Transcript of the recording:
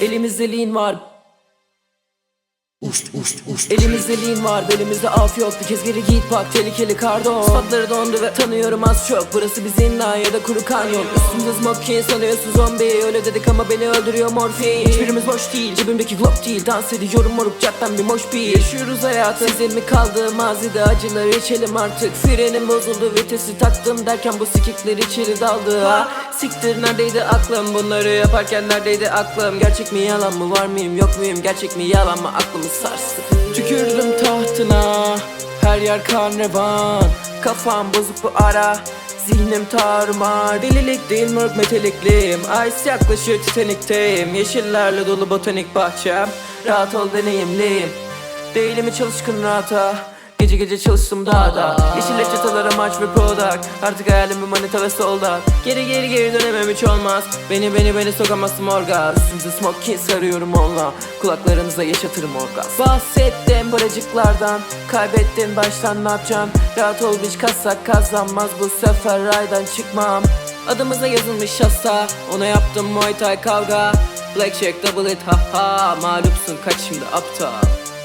Elimizde lean var. Elimizde lean var belimizde af yok Bir kez geri git bak tehlikeli kardo Spotları dondu ve tanıyorum az çok. Burası bir zindan ya da kuru kanyon. Üstümde smoking sanıyorsun zombi Öyle dedik ama beni öldürüyor morfin. Hiçbirimiz boş değil cebimdeki glock değil. Dans ediyorum moruk cadden bir moş bir Yaşıyoruz hayatı Sizin mi kaldı mazide acıları içelim artık. Frenim bozuldu vitesi taktım derken bu sikikler içeri daldı. Ha Siktir neredeydi aklım? Bunları yaparken neredeydi aklım? Gerçek mi yalan mı? Var mıyım yok muyum? Gerçek mi yalan mı? Aklımı sarstı. Tükürdüm tahtına. Her yer kan Kafam bozuk bu ara. Zihnim tarumar. Delilik değil mörk metalikliyim Ice yaklaşıyor titanikteyim. Yeşillerle dolu botanik bahçem. Rahat ol deneyimliyim. Değilim hiç alışkın rahata Gece gece çalıştım dağda Yeşil çatalara maç ve product. Artık hayalim bir manita ve soldat. Geri geri geri dönemem hiç olmaz. Beni beni beni sokamazsın morga Üstümüze smoke sarıyorum onunla. Kulaklarınıza yaşatırım orgaz Bahsettim paracıklardan Kaybettim baştan ne yapacağım? Rahat ol hiç kazsak kazanmaz. Bu sefer raydan çıkmam. Adımıza yazılmış hasta. Ona yaptım Muay Thai kavga. Blackjack double it ha ha. Mağlupsun kaç şimdi aptal